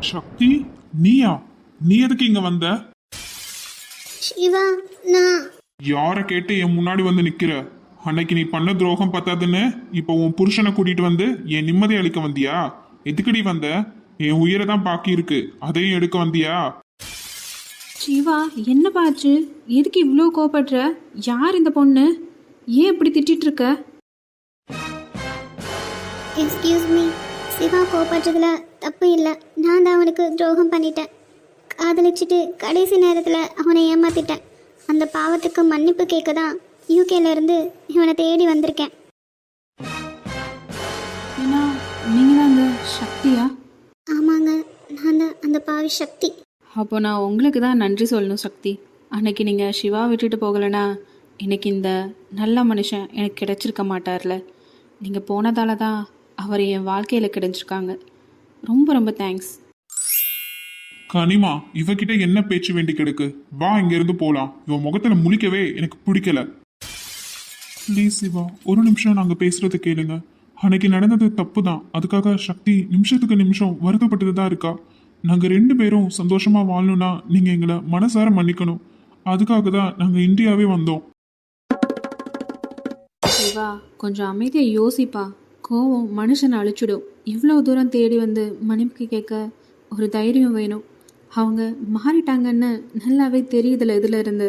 சக்தி நீயா? நீ எதுக்கு இங்க வந்த? சிவா நான் யார கேட்டு என் முன்னாடி வந்து நிக்கிற? அன்னைக்கு நீ பண்ண துரோகம் பத்தாதுன்னு இப்போ உன் புருஷனை கூட்டிட்டு வந்து என் நிம்மதி அளிக்க வந்தியா? எதுக்குடி வந்த? என் உயிரை தான் பாக்கி இருக்கு. அதையும் எடுக்க வந்தியா? சிவா என்ன பாச்சு? எதுக்கு இவ்வளோ கோபப்படுற யார் இந்த பொண்ணு? ஏன் இப்படி திட்டிட்டு இருக்க? எக்ஸ்கியூஸ் மீ சிவா கோபப்பட்டதுல தப்பு இல்லை. நான் தான் அவனுக்கு துரோகம் பண்ணிட்டேன். காதலிச்சிட்டு கடைசி நேரத்தில் அவனை ஏமாத்திட்டேன். அந்த பாவத்துக்கு மன்னிப்பு கேட்க தான் யூகேல இருந்து இவனை தேடி வந்திருக்கேன். ஏன்னா நீங்கள் தான் அந்த சக்தியா? ஆமாங்க நான் தான் அந்த பாவி சக்தி. அப்போ நான் உங்களுக்கு தான் நன்றி சொல்லணும் சக்தி. அன்னைக்கு நீங்கள் சிவா விட்டுட்டு போகலைன்னா இன்னைக்கு இந்த நல்ல மனுஷன் எனக்கு கிடைச்சிருக்க மாட்டார்ல. நீங்கள் போனதால தான் அவர் என் வாழ்க்கையில் கிடைச்சிருக்காங்க. ரொம்ப ரொம்ப தேங்க்ஸ் கனிமா இவகிட்ட என்ன பேச்சு வேண்டி கிடக்கு? வா இங்க இருந்து போலாம். இவன் முகத்துல முழிக்கவே எனக்கு பிடிக்கல. ப்ளீஸ் சிவா ஒரு நிமிஷம் நாங்க பேசுறது கேளுங்க. அன்னைக்கு நடந்தது தப்பு தான் அதுக்காக சக்தி நிமிஷத்துக்கு நிமிஷம் வருத்தப்பட்டது தான் இருக்கா? நாங்க ரெண்டு பேரும் சந்தோஷமா வாழணும்னா நீங்க எங்களை மனசார மன்னிக்கணும். அதுக்காக தான் நாங்க இந்தியாவே வந்தோம். சிவா கொஞ்சம் அமைதியாக யோசிப்பா. கோவம் மனுஷனை அழிச்சிடும். இவ்வளோ தூரம் தேடி வந்து மன்னிப்பு கேட்க ஒரு தைரியம் வேணும். அவங்க மாறிட்டாங்கன்னு நல்லாவே தெரியுதுல இதுல இருந்து.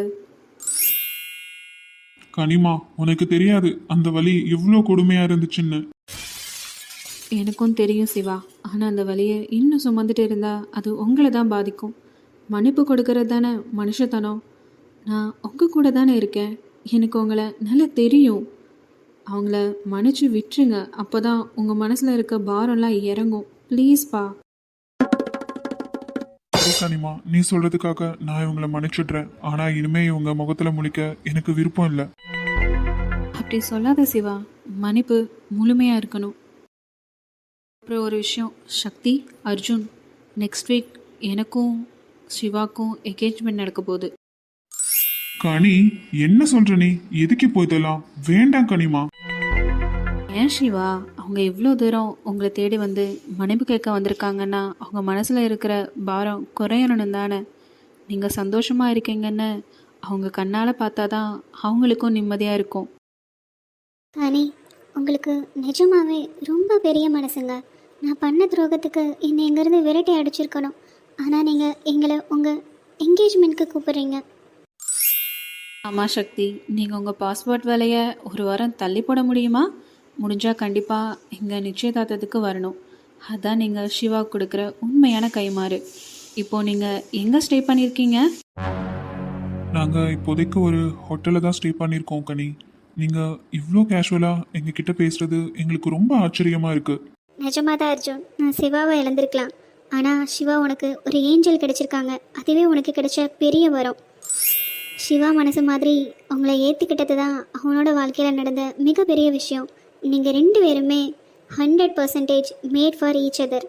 கனிமா உனக்கு தெரியாது அந்த வலி எவ்வளோ கொடுமையா இருந்துச்சுன்னு. எனக்கும் தெரியும் சிவா. ஆனால் அந்த வலியை இன்னும் சுமந்துட்டு இருந்தா அது உங்களை தான் பாதிக்கும். மன்னிப்பு கொடுக்கறது தானே மனுஷத்தனம். நான் உங்க கூட தானே இருக்கேன். எனக்கு உங்களை நல்லா தெரியும். அவங்கள மன்னிச்சு விட்டுருங்க. அப்போ தான் உங்கள் மனசில் இருக்க பாரம்லாம் இறங்கும். ப்ளீஸ்ப்பா கனிமா நீ சொல்றதுக்காக நான் இவங்களை மன்னிச்சிடுறேன். ஆனா இனிமே இவங்க முகத்துல முழிக்க எனக்கு விருப்பம் இல்லை. அப்படி சொல்லாத சிவா. மன்னிப்பு முழுமையாக இருக்கணும். அப்புறம் ஒரு விஷயம். சக்தி அர்ஜுன் நெக்ஸ்ட் வீக் எனக்கும் சிவாக்கும் என்கேஜ்மெண்ட் நடக்க போகுது. கனி என்ன சொல்ற நீ? எதுக்கு போய்தெல்லாம் வேண்டாம் கனிமா. ஏன் சிவா அவங்க இவ்வளோ தூரம் உங்களை தேடி வந்து மன்னிப்பு கேட்க வந்திருக்காங்கன்னா அவங்க மனசில் இருக்கிற பாரம் குறையணும் தானே. நீங்கள் சந்தோஷமாக இருக்கீங்கன்னு அவங்க கண்ணால் பார்த்தா தான் அவங்களுக்கும் நிம்மதியாக இருக்கும். அனி உங்களுக்கு நிஜமாவே ரொம்ப பெரிய மனசுங்க. நான் பண்ண துரோகத்துக்கு என்னை இங்கேருந்து விரட்டி அடிச்சிருக்கணும். ஆனால் நீங்கள் எங்களை உங்கள் என்கேஜ்மெண்ட்க்கு கூப்பிடுறீங்க. ஆமாம் சக்தி நீங்கள் உங்கள் பாஸ்போர்ட் வேலையை ஒரு வாரம் தள்ளி போட முடியுமா? முடிஞ்சால் கண்டிப்பாக எங்கள் நிச்சயதார்த்தத்துக்கு வரணும். அதான் நீங்கள் சிவா கொடுக்குற உண்மையான கைமாறு இப்போது நீங்கள் எங்கே ஸ்டே பண்ணியிருக்கீங்க நாங்க இப்போதைக்கு ஒரு ஹோட்டல்ல தான் ஸ்டே பண்ணியிருக்கோம் கனி. நீங்க இவ்வளோ கேஷுவலா எங்க கிட்ட பேசுறது எங்களுக்கு ரொம்ப ஆச்சரியமா இருக்கு. நிஜமாக தான் அர்ஜுன் நான் சிவாவை இழந்திருக்கலாம். ஆனால் சிவா உனக்கு ஒரு ஏஞ்சல் கிடைச்சிருக்காங்க. அதுவே உனக்கு கிடைச்ச பெரிய வரம். சிவா மனசு மாதிரி உங்களை ஏற்றுக்கிட்டது தான் அவனோட வாழ்க்கையில் நடந்த மிகப்பெரிய விஷயம். நீங்கள் ரெண்டு பேருமே hundred percentage made for each other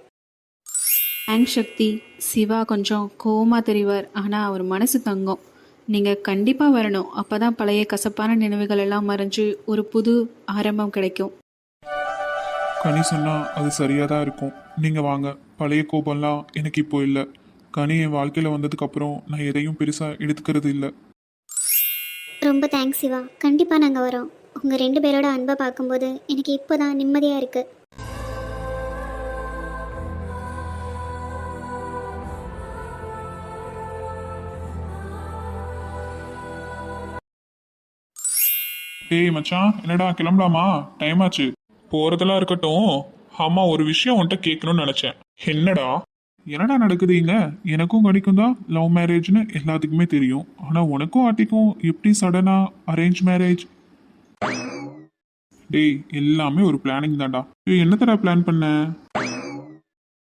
thanks Shakti Siva கொஞ்சம் கோவமாக தெரிவார். ஆனால் அவர் மனசு தங்கம். நீங்கள் கண்டிப்பாக வரணும். அப்போ தான் பழைய கசப்பான நினைவுகள் எல்லாம் மறைஞ்சு ஒரு புது ஆரம்பம் கிடைக்கும். கனி சொன்னா அது சரியா தான் இருக்கும். நீங்க வாங்க. பழைய கோபம்லாம் எனக்கு இப்போ இல்லை. கனி என் வாழ்க்கையில வந்ததுக்கு அப்புறம் நான் எதையும் பெருசா எடுத்துக்கிறது இல்லை. ரொம்ப தேங்க்ஸ் சிவா. கண்டிப்பாக நாங்கள் வரோம். உங்கள் ரெண்டு பேரோட அன்பை பார்க்கும்போது எனக்கு இப்போ தான் நிம்மதியாக இருக்குது டேய் மச்சான் என்னடா கிளம்பலாமா? டைம் ஆச்சு. போறதெல்லாம் இருக்கட்டும். ஆமாம் ஒரு விஷயம் உன்கிட்ட கேட்கணும்னு நினைச்சேன். என்னடா? என்னடா நடக்குது இங்க? எனக்கும் கணிக்கும் தான் லவ் மேரேஜ்னு எல்லாத்துக்குமே தெரியும். ஆனா உனக்கும் ஆட்டிக்கும் எப்படி சடனா அரேஞ்ச் மேரேஜ் டேய் எல்லாமே ஒரு பிளானிங் தான்டா. ஏய், என்ன தடா பிளான் பண்ண?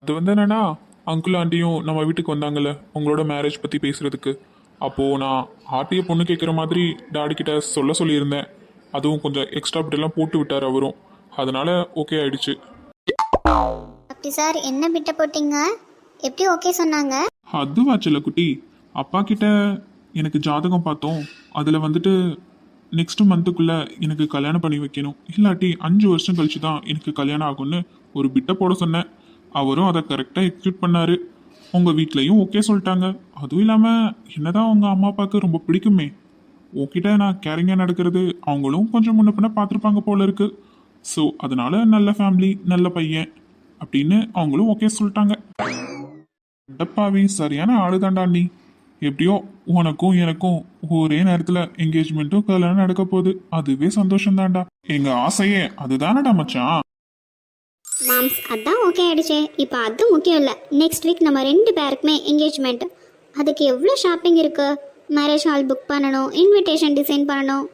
அது வந்து என்னன்னா அங்கிள் ஆண்டியும் நம்ம வீட்டுக்கு வந்தாங்கல்ல உங்களோட மேரேஜ் பத்தி பேசுறதுக்கு. அப்போ நான் ஆட்டிய பொண்ணு கேட்குற மாதிரி டாடி கிட்ட சொல்ல சொல்லியிருந்தேன். அதுவும் கொஞ்சம் எக்ஸ்ட்ரா பிட்டெல்லாம் போட்டு விட்டார் அவரும். அதனால ஓகே ஆயிடுச்சு. அப்படி சார் என்ன பிட்ட போட்டீங்க? எப்படி ஓகே சொன்னாங்க? அதுவா செல்ல குட்டி அப்பா கிட்ட எனக்கு ஜாதகம் பார்த்தோம். அதில் வந்துட்டு நெக்ஸ்ட் மந்த்துக்குள்ளே எனக்கு கல்யாணம் பண்ணி வைக்கணும். இல்லாட்டி அஞ்சு வருஷம் கழிச்சு தான் எனக்கு கல்யாணம் ஆகும்னு ஒரு பிட்டை போட சொன்னேன். அவரும் அதை கரெக்டாக எக்ஸிக்யூட் பண்ணாரு. உங்கள் வீட்லேயும் ஓகே சொல்லிட்டாங்க. அதுவும் இல்லாமல் என்னதான் அவங்க அம்மா அப்பாவுக்கு ரொம்ப பிடிக்குமே. உங்ககிட்ட நான் கேரிங்காக நடக்கிறது அவங்களும் கொஞ்சம் முன்ன பின்ன பார்த்துருப்பாங்க போல இருக்கு. ஸோ அதனால நல்ல ஃபேமிலி நல்ல பையன் அப்படின்னு அவங்களும் ஓகே சொல்லிட்டாங்க. டப்பாவி சரியான ஆளுதாண்டா நீ எப்படியோ உனக்கும் எனக்கும் ஒரே நேரத்துல என்கேஜ்மெண்ட்டும் கல்யாணம் நடக்க போகுது. அதுவே சந்தோஷம் தான்டா எங்க ஆசையே அதுதானடா மச்சான். மாம்ஸ் அதான் ஓகே ஆயிடுச்சே. இப்போ அது முக்கியம் இல்லை. நெக்ஸ்ட் வீக் நம்ம ரெண்டு பேருக்குமே என்கேஜ்மெண்ட் அதுக்கு எவ்வளோ ஷாப்பிங் இருக்கு? மேரேஜ் ஹால் புக் பண்ணணும் இன்விடேஷன் டிசைன் பண்ணணும்.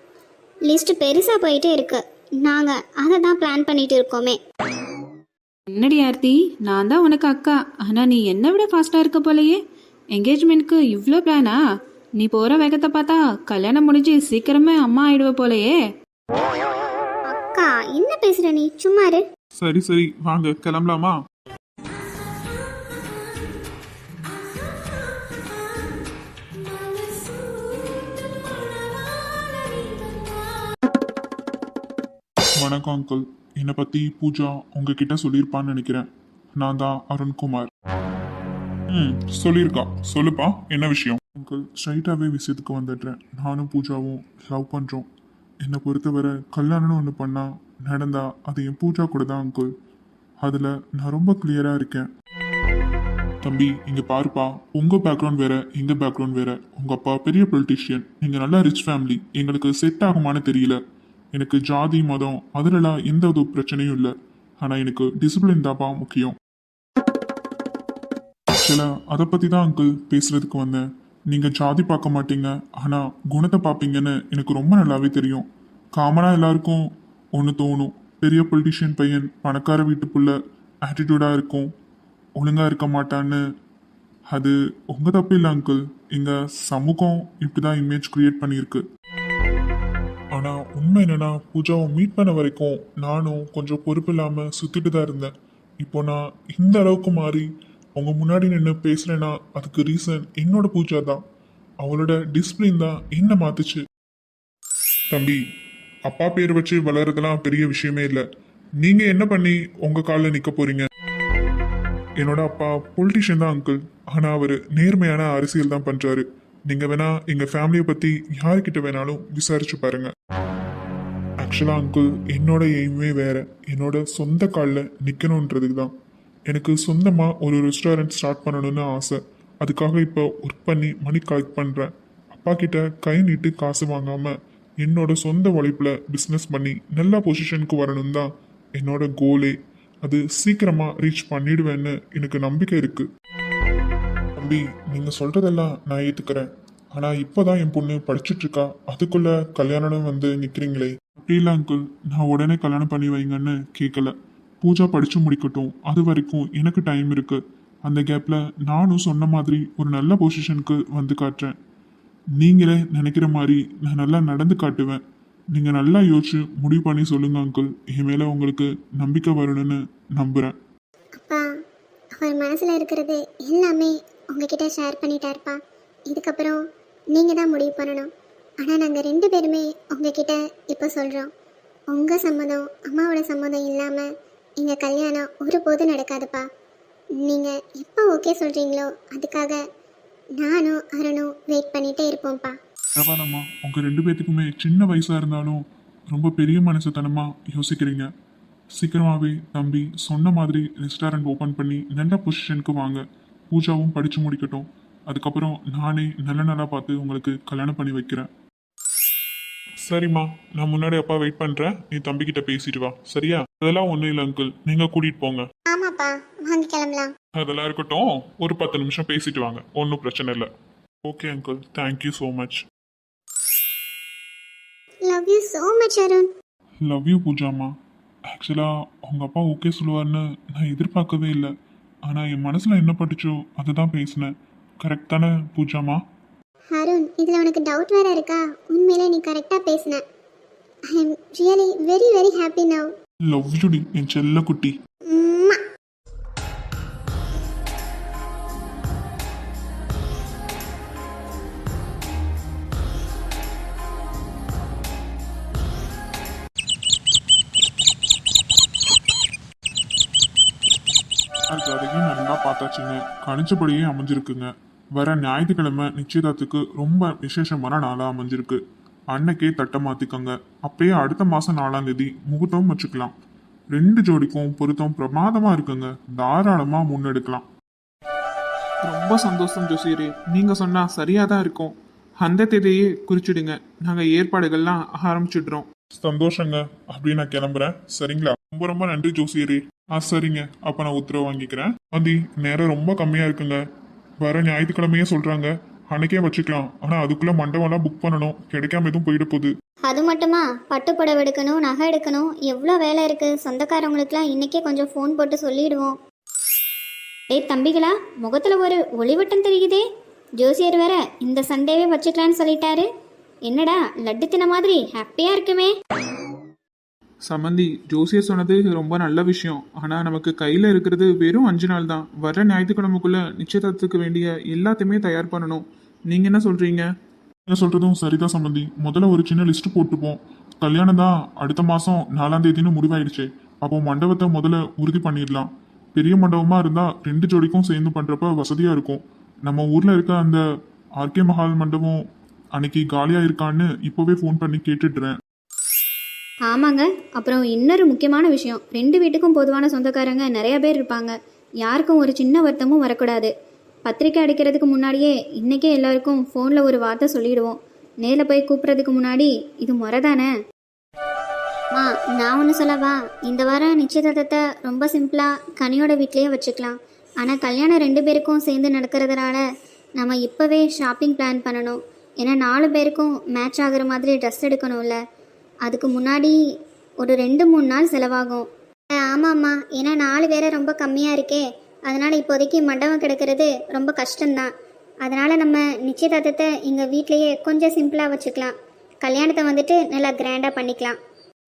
லிஸ்ட் பெருசாக போயிட்டே இருக்கு. நாங்கள் அதை தான் பிளான் பண்ணிட்டு இருக்கோமே. என்னடி ஆர்த்தி? நான் தான் உனக்கு அக்கா. ஆனால் நீ என்னை விட ஃபாஸ்ட்டாக இருக்க போலயே. என்கேஜ்மெண்ட்க்கு இவ்வளோ பிளானா நீ போகிற வேகத்தை பார்த்தா கல்யாணம் முடிஞ்சு சீக்கிரமே அம்மா ஆயிடுவ போலயே. அக்கா என்ன பேசுற நீ? சும்மா இரு. சரி சரி. வாங்க கிளம்பலாமா? வணக்கம் அங்கிள் என்னை பற்றி பூஜா உங்ககிட்ட சொல்லியிருப்பான்னு நினைக்கிறேன். நான் தான் அருண்குமார். ம் சொல்லியிருக்கா. சொல்லுப்பா என்ன விஷயம்? அங்கிள் ஸ்ட்ரைட்டாகவே விஷயத்துக்கு வந்துடுறேன். நானும் பூஜாவும் லவ் பண்ணுறோம் என்னை பொறுத்தவரை கல்யாணம்னு ஒன்று பண்ணால் நடந்தா அது என் பூஜா கூட தான் அங்கிள் அதில் நான் ரொம்ப கிளியராக இருக்கேன். தம்பி இங்கே பாருப்பா. உங்கள் பேக்ரவுண்ட் வேற எங்கள் பேக்ரவுண்ட் வேற. உங்கள் அப்பா பெரிய பொலிட்டிஷியன் நீங்கள் நல்லா ரிச் ஃபேமிலி எங்களுக்கு செட் ஆகுமான்னு தெரியல. எனக்கு ஜாதி மதம் அதுலலாம் எந்த ஒரு பிரச்சனையும் இல்லை. ஆனால் எனக்கு டிசிப்ளின் தான்ப்பா முக்கியம். ஆக்சுவலா அதை பற்றி தான் அங்கிள் பேசுறதுக்கு வந்தேன். நீங்கள் ஜாதி பார்க்க மாட்டீங்க. ஆனால் குணத்தை பார்ப்பீங்கன்னு எனக்கு ரொம்ப நல்லாவே தெரியும். காமனாக எல்லாருக்கும் ஒன்று தோணும். பெரிய பொலிட்டிஷியன் பையன் பணக்கார வீட்டுக்குள்ள ஆட்டிடியூடாக இருக்கும். ஒழுங்காக இருக்க மாட்டான்னு. அது உங்கள் தப்பு இல்லை அங்கிள் எங்க சமூகம் இப்படிதான் இமேஜ் க்ரியேட் பண்ணியிருக்கு. உண்மை என்னன்னா பூஜாவை மீட் பண்ண வரைக்கும் நானும் கொஞ்சம் பொறுப்பு இல்லாம சுற்றிட்டு தான் இருந்தேன். இப்போ நான் இந்த அளவுக்கு மாறி அவங்க முன்னாடி நின்று பேசுகிறேன்னா அதுக்கு ரீசன் என்னோட பூஜா தான். அவளோட டிசிப்ளின் தான் என்ன மாத்துச்சு. தம்பி அப்பா பேர் வச்சு வளர்றதெல்லாம் பெரிய விஷயமே இல்லை. நீங்க என்ன பண்ணி உங்க காலில் நிக்க போறீங்க? என்னோட அப்பா பொலிட்டிஷியன் தான் அங்கிள் ஆனா அவர் நேர்மையான அரசியல் தான் பண்றாரு. நீங்க வேணா எங்க ஃபேமிலியை பத்தி யார்கிட்ட வேணாலும் விசாரிச்சு பாருங்க. ஆக்சுவலாக அங்கிள் என்னோட எய்மே வேறு என்னோட சொந்த காலில் நிற்கணுன்றதுக்கு தான். எனக்கு சொந்தமாக ஒரு ரெஸ்டாரண்ட் ஸ்டார்ட் பண்ணணும்னு ஆசை. அதுக்காக இப்போ ஒர்க் பண்ணி மணி கலெக்ட் பண்ணுறேன் அப்பா கிட்ட கை நீட்டு காசு வாங்காமல் என்னோட சொந்த உழைப்பில் பிஸ்னஸ் பண்ணி நல்ல பொசிஷனுக்கு வரணும் தான் என்னோட கோலே அது சீக்கிரமாக ரீச் பண்ணிடுவேன்னு எனக்கு நம்பிக்கை இருக்குது தம்பி நீங்கள் சொல்கிறதெல்லாம் நான் ஏற்றுக்கிறேன் ஆனால் இப்போ தான் என் பொண்ணு படிச்சுட்டு இருக்கா அதுக்குள்ள கல்யாணம் வந்து நிற்கிறீங்களே அப்படி இல்லை அங்கிள் நான் உடனே கல்யாணம் பண்ணி வைங்கன்னு கேட்கல பூஜா படித்து முடிக்கட்டும். அது வரைக்கும் எனக்கு டைம் இருக்கு. அந்த கேப்பில் நானும் சொன்ன மாதிரி ஒரு நல்ல பொசிஷனுக்கு வந்து காட்டுறேன். நீங்களே நினைக்கிற மாதிரி நான் நல்லா நடந்து காட்டுவேன். நீங்கள் நல்லா யோசிச்சு முடிவு பண்ணி சொல்லுங்க அங்கிள் என் மேலே உங்களுக்கு நம்பிக்கை வரணும்னு நம்புகிறேன் அப்பா அவர் மனசில் இருக்கிறது எல்லாமே உங்ககிட்ட ஷேர் பண்ணிட்டாருப்பா இதுக்கப்புறம் நீங்கள் தான் முடிவு பண்ணணும். ஆனால் நாங்கள் ரெண்டு பேருமே உங்ககிட்ட இப்போ சொல்கிறோம் உங்கள் சம்மதம் அம்மாவோட சம்மதம் இல்லாமல் எங்கள் கல்யாணம் ஒருபோதும் நடக்காதுப்பா. நீங்கள் எப்போ ஓகே சொல்கிறீங்களோ அதுக்காக நானும் அருணும் வெயிட் பண்ணிகிட்டே இருப்போம்ப்பா. பரவாயில்லம்மா உங்கள் ரெண்டு பேர்த்துக்குமே சின்ன வயசாக இருந்தாலும் ரொம்ப பெரிய மனசுத்தனமாக யோசிக்கிறீங்க. சீக்கிரமாகவே தம்பி சொன்ன மாதிரி ரெஸ்டாரண்ட் ஓப்பன் பண்ணி நல்ல பொசிஷனுக்கு வாங்க. பூஜாவும் படித்து முடிக்கட்டும். அதுக்கப்புறம் நானே நல்ல நாளா பார்த்து உங்களுக்கு கல்யாணம் பண்ணி வைக்கிறேன். சரிம்மா நான் முன்னாடி அப்பா வெயிட் பண்றேன். நீ தம்பி கிட்ட பேசிட்டு வா. சரியா? அதெல்லாம் ஒண்ணும் இல்லை அங்கிள் நீங்க கூட்டிட்டு போங்க. ஆமாப்பா வாங்க கிளம்பலாம். அதெல்லாம் இருக்கட்டும். ஒரு பத்து நிமிஷம் பேசிட்டு வாங்க. ஒன்றும் பிரச்சனை இல்லை. Okay uncle thank you so much love you so much Arun love you பூஜாமா ஆக்சுவலாக உங்கள் அப்பா ஓகே சொல்லுவார்னு நான் எதிர்பார்க்கவே இல்லை. ஆனால் என் மனசில் என்ன பட்டுச்சோ அதை தான் பேசினேன். கரெக்ட் தானே பூஜாமா? அருண் இதில் உனக்கு டவுட் வேற இருக்கா? உண்மையிலே நீ கரெக்டாக பேசின. I am really very very happy now love யூடி என் செல்ல குட்டி. அதுக்கு அதையும் நல்லா பார்த்தாச்சுங்க. கணிச்சபடியே அமைஞ்சிருக்குங்க. வர ஞாயிற்றுக்கிழமை நிச்சயதார்த்துக்கு ரொம்ப விசேஷமான நாளாக அமைஞ்சிருக்கு. அன்னைக்கே தட்டை மாற்றிக்கோங்க அப்பயே அடுத்த மாதம் நாலாம் தேதி முகூர்த்தம் வச்சுக்கலாம். ரெண்டு ஜோடிக்கும் பொருத்தம் பிரமாதமாக இருக்குங்க. தாராளமாக முன்னெடுக்கலாம். ரொம்ப சந்தோஷம் ஜோசியரே. நீங்கள் சொன்னால் சரியாக தான் இருக்கும். அந்த தேதியே குறிச்சிடுங்க. நாங்கள் ஏற்பாடுகள்லாம் ஆரம்பிச்சிடுறோம். சந்தோஷங்க. அப்படின்னு நான் கிளம்புறேன். சரிங்களா? ரொம்ப ரொம்ப நன்றி ஜோசியரே. ஆ சரிங்க. அப்போ நான் உத்தரவு வாங்கிக்கிறேன். மதி நேரம் ரொம்ப கம்மியாக இருக்குங்க. வர ஞாயிற்றுக்கிழமையே சொல்கிறாங்க அன்னைக்கே வச்சுக்கலாம். ஆனால் அதுக்குள்ளே மண்டபம்லாம் புக் பண்ணணும். கிடைக்காம எதுவும் போயிட போகுது. அது மட்டுமா? பட்டு புடவை எடுக்கணும் நகை எடுக்கணும். எவ்வளோ வேலை இருக்குது சொந்தக்காரவங்களுக்குலாம் இன்றைக்கே கொஞ்சம் ஃபோன் போட்டு சொல்லிடுவோம். ஏய் தம்பிகளா முகத்தில் ஒரு ஒளிவட்டம் தெரியுதே. ஜோசியர் வேற இந்த சண்டேவே வச்சுக்கலான்னு சொல்லிட்டாரு. என்னடா லட்டு தின மாதிரி ஹாப்பியாக இருக்குமே. சம்மந்தி ஜோசியர் சொன்னது ரொம்ப நல்ல விஷயம். ஆனால் நமக்கு கையில் இருக்கிறது வெறும் அஞ்சு நாள் தான். வர ஞாயிற்றுக்கிழமைக்குள்ளே நிச்சயதார்த்தத்துக்கு வேண்டிய எல்லாத்தையுமே தயார் பண்ணணும். நீங்கள் என்ன சொல்கிறீங்க என்ன சொல்கிறதும் சரிதான் சம்மந்தி முதல்ல ஒரு சின்ன லிஸ்ட் போட்டுப்போம். கல்யாணம் தான் அடுத்த மாதம் நாலாம் தேதின்னு முடிவாயிடுச்சு. அப்போ மண்டபத்தை முதல்ல உறுதி பண்ணிடலாம். பெரிய மண்டபமாக இருந்தால் ரெண்டு ஜோடிக்கும் சேர்ந்து பண்ணுறப்ப வசதியாக இருக்கும். நம்ம ஊரில் இருக்க அந்த ஆர்கே மஹால் மண்டபம் அன்னைக்கு காலியாக இருக்கான்னு இப்போவே ஃபோன் பண்ணி கேட்டுடுறேன். ஆமாங்க. அப்புறம் இன்னொரு முக்கியமான விஷயம். ரெண்டு வீட்டுக்கும் பொதுவான சொந்தக்காரங்க நிறைய பேர் இருப்பாங்க. யாருக்கும் ஒரு சின்ன வருத்தமும் வரக்கூடாது. பத்திரிக்கை அடிக்கிறதுக்கு முன்னாடியே இன்றைக்கே எல்லாருக்கும் ஃபோனில் ஒரு வார்த்தை சொல்லிடுவோம். நேரில் போய் கூப்பிட்றதுக்கு முன்னாடி இது முறை தானே மா நான் ஒன்று சொல்லவா? இந்த வாரம் நிச்சயதார்த்தத்தை ரொம்ப சிம்பிளாக கனியோட வீட்லேயே வச்சுக்கலாம். ஆனால் கல்யாணம் ரெண்டு பேருக்கும் சேர்ந்து நடக்கிறதுனால நம்ம இப்போவே ஷாப்பிங் பிளான் பண்ணணும். ஏன்னா நாலு பேருக்கும் மேட்ச் ஆகிற மாதிரி ட்ரெஸ் எடுக்கணும்ல. அதுக்கு முன்னாடி ஒரு ரெண்டு மூணு நாள் செலவாகும். ஆமாம்மா ஏன்னா நாலு பேரை ரொம்ப கம்மியாக இருக்கே. அதனால் இப்போதைக்கு மண்டபம் கிடக்கிறது ரொம்ப கஷ்டம்தான். அதனால் நம்ம நிச்சயதார்த்தத்தை எங்கள் வீட்லேயே கொஞ்சம் சிம்பிளாக வச்சுக்கலாம். கல்யாணத்தை வந்துட்டு நல்லா கிராண்டாக பண்ணிக்கலாம்.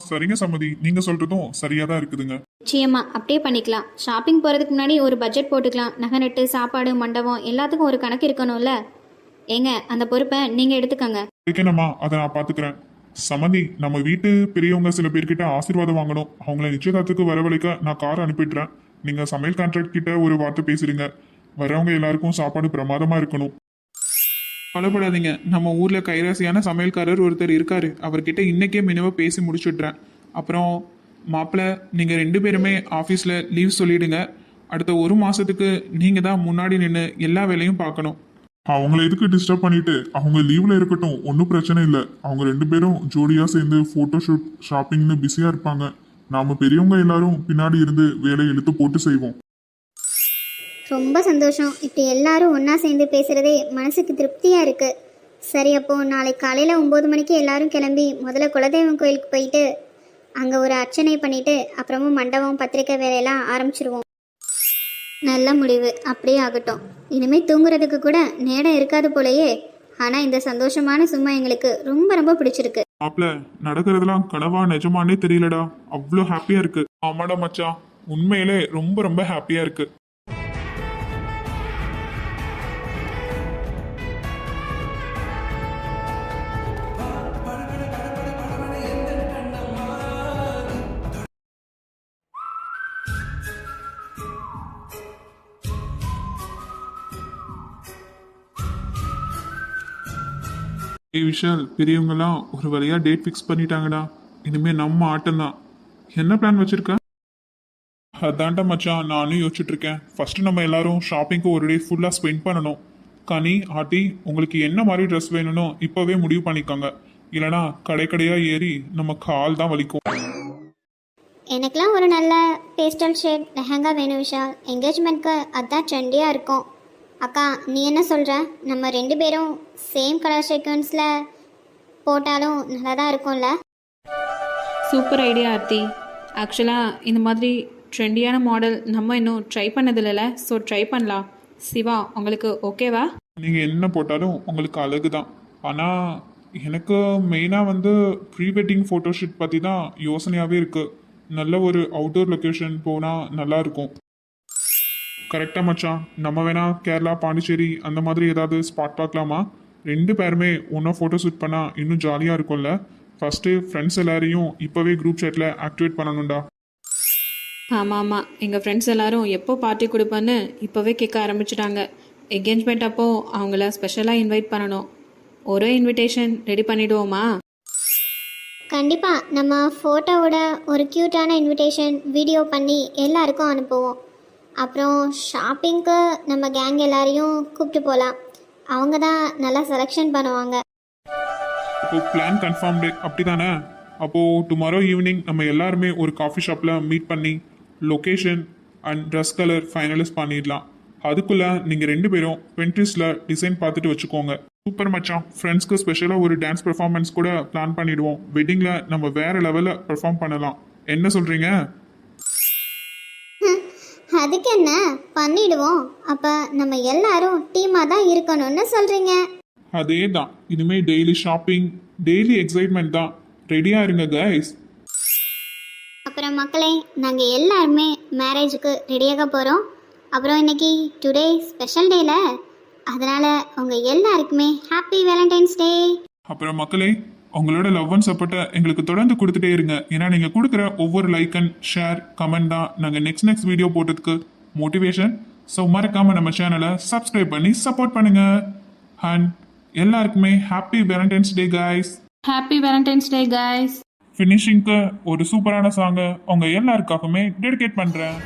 சரிங்க சம்மதி. நீங்கள் சொல்கிறதும் சரியாக தான் இருக்குதுங்க. நிச்சயமா அப்படியே பண்ணிக்கலாம். ஷாப்பிங் போகிறதுக்கு முன்னாடி ஒரு பட்ஜெட் போட்டுக்கலாம். நகை நட்டு சாப்பாடு மண்டபம் எல்லாத்துக்கும் ஒரு கணக்கு இருக்கணும்ல? ஏங்க அந்த பொறுப்பை நீங்கள் எடுத்துக்கோங்க. இருக்கேனம்மா. அதை நான் பார்த்துக்கிறேன் சமந்தி நம்ம வீட்டு பெரியவங்க சில பேர்கிட்ட ஆசீர்வாதம் வாங்கணும். அவங்கள நிச்சயதார்த்தத்துக்கு வரவழைக்க நான் கார் அனுப்பிடுறேன். நீங்கள் சமையல் கான்ட்ராக்ட் கிட்ட ஒரு வார்த்தை பேசுறீங்க. வரவங்க எல்லாருக்கும் சாப்பாடு பிரமாதமாக இருக்கணும். கவலைப்படாதீங்க. நம்ம ஊரில் கைராசியான சமையல்காரர் ஒருத்தர் இருக்காரு. அவர்கிட்ட இன்னைக்கே மெனுவை பேசி முடிச்சுடுறேன். அப்புறம் மாப்பிள்ளை நீங்கள் ரெண்டு பேருமே ஆஃபீஸில் லீவ் சொல்லிடுங்க. அடுத்த ஒரு மாதத்துக்கு நீங்கள் தான் முன்னாடி நின்று எல்லா வேலையும் பார்க்கணும். அவங்கள எதுக்கு டிஸ்டர்ப் பண்ணிட்டு? அவங்க லீவ்ல இருக்கட்டும் ஒன்றும் பிரச்சனை இல்லை. அவங்க ரெண்டு பேரும் ஜோடியாக சேர்ந்து ஃபோட்டோ ஷூட் ஷாப்பிங்னு பிஸியாக இருப்பாங்க. நாம பெரியவங்க எல்லாரும் பின்னாடி இருந்து வேலையை இழுத்து போட்டு செய்வோம். ரொம்ப சந்தோஷம். இப்படி எல்லாரும் ஒன்றா சேர்ந்து பேசுகிறதே மனசுக்கு திருப்தியாக இருக்குது சரி அப்போ நாளைக்கு காலையில் ஒம்பது மணிக்கு எல்லாரும் கிளம்பி முதல்ல குலதெய்வம் கோயிலுக்கு போயிட்டு அங்கே ஒரு அர்ச்சனை பண்ணிட்டு அப்புறமா மண்டபம் பத்திரிக்கை வேலையெல்லாம் ஆரம்பிச்சிருவோம். நல்ல முடிவு. அப்படியே ஆகட்டும். இனிமேல் தூங்குறதுக்கு கூட நேரம் இருக்காது போலயே. ஆனால் இந்த சந்தோஷமான சும்மா எங்களுக்கு ரொம்ப ரொம்ப பிடிச்சிருக்கு. மாப்பிள நடக்கிறதெல்லாம் கனவா நிஜமானே தெரியலடா. அவ்வளோ ஹாப்பியா இருக்கு. ஆமாடா மச்சான். உண்மையிலே ரொம்ப ரொம்ப ஹாப்பியா இருக்கு. ஏய் விஷால் பெரியவங்கலாம் ஒரு வழியா டேட் ஃபிக்ஸ் பண்ணிட்டாங்கடா. இனிமே நம்ம ஆட்டம் தான். என்ன பிளான் வச்சிருக்க? அதான்டா மச்சான் நானும் யோசிச்சுட்டு இருக்கேன் ஃபர்ஸ்ட் நம்ம எல்லாரும் ஷாப்பிங்க்கு ஒரு டே ஃபுல்லாக ஸ்பெண்ட் பண்ணணும். கனி ஆட்டி உங்களுக்கு என்ன மாதிரி ட்ரெஸ் வேணும்னோ இப்போவே முடிவு பண்ணிக்கோங்க. இல்லைனா கடை கடையாக ஏறி நம்ம கால் தான் வலிக்கும். எனக்கெலாம் ஒரு நல்ல பேஸ்டல் ஷேட் லெஹங்கா வேணும் விஷால். என்கேஜ்மெண்ட்க்கு அதான் ட்ரெண்டியாக இருக்கும். அக்கா நீ என்ன சொல்கிற நம்ம ரெண்டு பேரும் சேம் கலர் சீக்வன்ஸில் போட்டாலும் நல்லா தான் இருக்கும்ல சூப்பர் ஐடியா ஆர்த்தி ஆக்சுவலாக இந்த மாதிரி ட்ரெண்டியான மாடல் நம்ம இன்னும் ட்ரை பண்ணதில்லைல்ல ஸோ ட்ரை பண்ணலாம். சிவா உங்களுக்கு ஓகேவா நீங்கள் என்ன போட்டாலும் உங்களுக்கு அழகு தான் ஆனால் எனக்கு மெயினாக வந்து ப்ரீ வெட்டிங் ஃபோட்டோஷூட் பற்றி தான் யோசனையாகவே இருக்குது நல்ல ஒரு அவுட்டோர் லொக்கேஷன் போனால் நல்லா இருக்கும். கரெக்டாக மச்சான். நம்ம வேணா கேரளா பாண்டிச்சேரி அந்த மாதிரி ஏதாவது ஸ்பாட் பார்க்கலாமா? ரெண்டு பேருமே ஒன்றா ஃபோட்டோ ஷூட் பண்ணால் இன்னும் ஜாலியாக இருக்கும்ல. ஃபஸ்ட்டு ஃப்ரெண்ட்ஸ் எல்லாரையும் இப்போவே குரூப் சேட்டில் ஆக்டிவேட் பண்ணணும்டா. ஆமாம் ஆமாம் எங்கள் ஃப்ரெண்ட்ஸ் எல்லாரும் எப்போ பார்ட்டி கொடுப்பேன்னு இப்போவே கேட்க ஆரம்பிச்சிட்டாங்க. என்கேஜ்மெண்ட் அப்போ அவங்கள ஸ்பெஷலாக இன்வைட் பண்ணணும். ஒரே இன்விடேஷன் ரெடி பண்ணிடுவோமா? கண்டிப்பாக நம்ம ஃபோட்டோவோட ஒரு க்யூட்டான இன்விடேஷன் வீடியோ பண்ணி எல்லாருக்கும் அனுப்புவோம். அப்புறம் ஷாப்பிங்க்கு நம்ம கேங் எல்லாரையும் கூப்பிட்டு போகலாம் அவங்க தான் நல்லா செலெக்ஷன் பண்ணுவாங்க. இப்போ பிளான் கன்ஃபார்ம்டு அப்படி தானே அப்போது டுமாரோ ஈவினிங் நம்ம எல்லாருமே ஒரு காஃபி ஷாப்பில் மீட் பண்ணி location and dress colour finalise பண்ணிடலாம். அதுக்குள்ளே நீங்கள் ரெண்டு பேரும் பென்ட்ரிஸில் டிசைன் பார்த்துட்டு வச்சுக்கோங்க. சூப்பர் மச்சான். ஃப்ரெண்ட்ஸ்க்கு ஸ்பெஷலாக ஒரு டான்ஸ் பெர்ஃபார்மன்ஸ் கூட பிளான் பண்ணிடுவோம். வெட்டிங்கில் நம்ம வேறு லெவலில் பெர்ஃபார்ம் பண்ணலாம். என்ன சொல்கிறீங்க அதுக்கு என்ன? பண்ணிடுவோம். அப்போ நம்ம எல்லாரும் டீமாக தான் இருக்கணும்னு சொல்கிறீங்க அதே தான் இனிமே டெய்லி ஷாப்பிங் டெய்லி எக்ஸைட்மெண்ட் தான். ரெடியா இருங்க கைஸ் அப்புறம் மக்களே நாங்கள் எல்லாருமே மேரேஜுக்கு ரெடியாக போகிறோம் அப்புறம் இன்னைக்கு டுடே ஸ்பெஷல் டேல அதனால் உங்கள் எல்லாருக்குமே ஹாப்பி வேலண்டைன்ஸ் டே அப்புறம் மக்களே உங்களோட லவ் அண்ட் சப்போர்ட்டை எங்களுக்கு தொடர்ந்து கொடுத்துட்டே இருங்க. ஏன்னா நீங்கள் கொடுக்குற ஒவ்வொரு லைக் அண்ட் ஷேர் கமெண்ட் தான் நாங்கள் நெக்ஸ்ட் நெக்ஸ்ட் வீடியோ போட்டதுக்கு மோட்டிவேஷன் ஸோ மறக்காம நம்ம சேனலை சப்ஸ்கிரைப் பண்ணி சப்போர்ட் பண்ணுங்க. அண்ட் எல்லாருக்குமே happy valentine's day guys happy valentine's day guys. ஃபினிஷிங்க்கு ஒரு சூப்பரான சாங்கை உங்க எல்லாருக்காகவுமே டெடிகேட் பண்ணுறேன்